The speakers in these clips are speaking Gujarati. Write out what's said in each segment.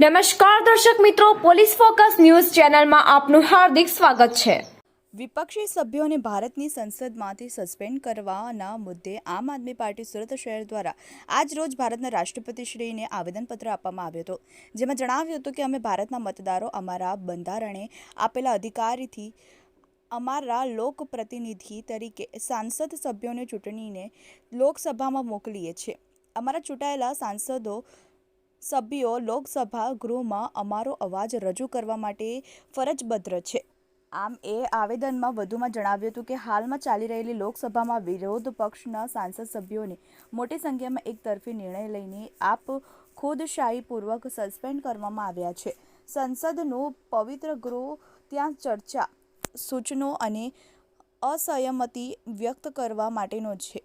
નમસ્કાર દર્શક મિત્રો, પોલીસ ફોકસ ન્યૂઝ ચેનલમાં આપનું હાર્દિક સ્વાગત છે. વિપક્ષી સભ્યોને ભારતની સંસદમાંથી સસ્પેન્ડ કરવાના મુદ્દે આમ આદમી પાર્ટી સુરત શહેર દ્વારા આજ રોજ ભારતના રાષ્ટ્રપતિશ્રીને આવેદનપત્ર આપવામાં આવ્યો હતો. જેમાં જણાવ્યું હતું કે અમે ભારતના મતદારો અમારા બંધારણે આપેલા અધિકારીથી અમારા લોકપ્રતિનિધિ તરીકે સાંસદ સભ્યોને ચૂંટણીને લોકસભામાં મોકલીએ છીએ. અમારા ચૂંટાયેલા સાંસદો સભ્યો લોકસભા ગૃહમાં અમારો અવાજ રજૂ કરવા માટે ફરજબદ્ધ છે. આમ એ આવેદનમાં વધુમાં જણાવ્યું હતું કે હાલમાં ચાલી રહેલી લોકસભામાં વિરોધ પક્ષના સાંસદ સભ્યોને મોટી સંખ્યામાં એક તરફી નિર્ણય લઈને આપ ખુદશાહીપૂર્વક સસ્પેન્ડ કરવામાં આવ્યા છે. સંસદનું પવિત્ર ગૃહ ત્યાં ચર્ચા, સૂચનો અને અસહમતિ વ્યક્ત કરવા માટેનો છે.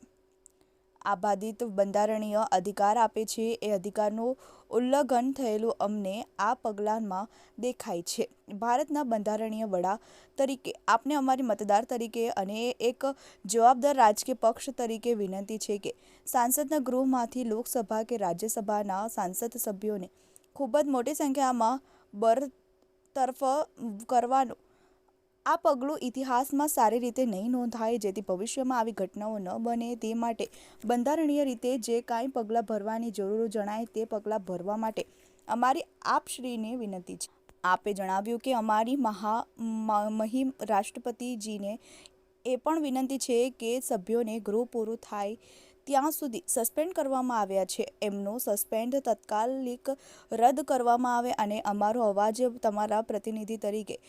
આબાદિત બંધારણીય અધિકાર આપે છે. એ અધિકારનું ઉલ્લંઘન થયેલું અમને આ પગલાંમાં દેખાય છે. ભારતના બંધારણીય વડા તરીકે, આપને અમારી મતદાર તરીકે અને એક જવાબદાર રાજકીય પક્ષ તરીકે વિનંતી છે કે, સાંસદના ગૃહમાંથી લોકસભા કે રાજ્યસભાના સાંસદ સભ્યોને ખૂબ જ મોટી સંખ્યામાં બરતરફ કરવાનું આ પગલું ઇતિહાસમાં સારી રીતે નહીં નોંધાય, જેથી ભવિષ્યમાં આવી ઘટનાઓ ન બને તે માટે બંધારણીય રીતે જે કાંઈ પગલાં ભરવાની જરૂર જણાય તે પગલાં ભરવા માટે અમારી આપશ્રીને વિનંતી છે. આપે જણાવ્યું કે અમારી મહા મહિમ રાષ્ટ્રપતિજીને એ પણ વિનંતી છે કે સભ્યોને ગૃહ પૂરું થાય ત્યાં સુધી સસ્પેન્ડ કરવામાં આવ્યા છે. એમનું સસ્પેન્ડ તત્કાલિક રદ કરવામાં આવે અને અમારો અવાજ તમારા પ્રતિનિધિ તરીકે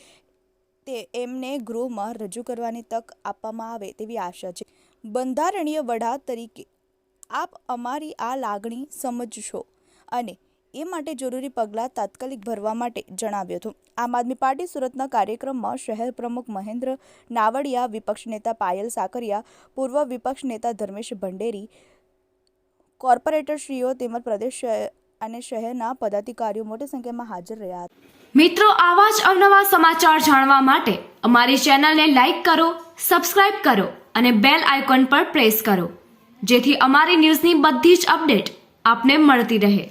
તે એમને ગૃહમાં રજૂ કરવાની તક આપવામાં આવે તેવી આશા છે. બંધારણીય વડા તરીકે આપ અમારી આ લાગણી સમજશો અને એ માટે જરૂરી પગલાં તાત્કાલિક ભરવા માટે જણાવ્યું હતું. આમ આદમી પાર્ટી સુરતના કાર્યક્રમમાં શહેર પ્રમુખ મહેન્દ્ર નાવડિયા, વિપક્ષ નેતા પાયલ સાકરિયા, પૂર્વ વિપક્ષ નેતા ધર્મેશ ભંડેરી, કોર્પોરેટરશ્રીઓ તેમજ પ્રદેશ અને શહેરના પદાધિકારીઓ મોટી સંખ્યામાં હાજર રહ્યા હતા. મિત્રો, આવા જ અવનવા સમાચાર જાણવા માટે અમારી ચેનલને લાઈક કરો, સબસ્ક્રાઇબ કરો અને બેલ આઇકોન પર પ્રેસ કરો, જેથી અમારી ન્યૂઝની બધી જ અપડેટ આપને મળતી રહે.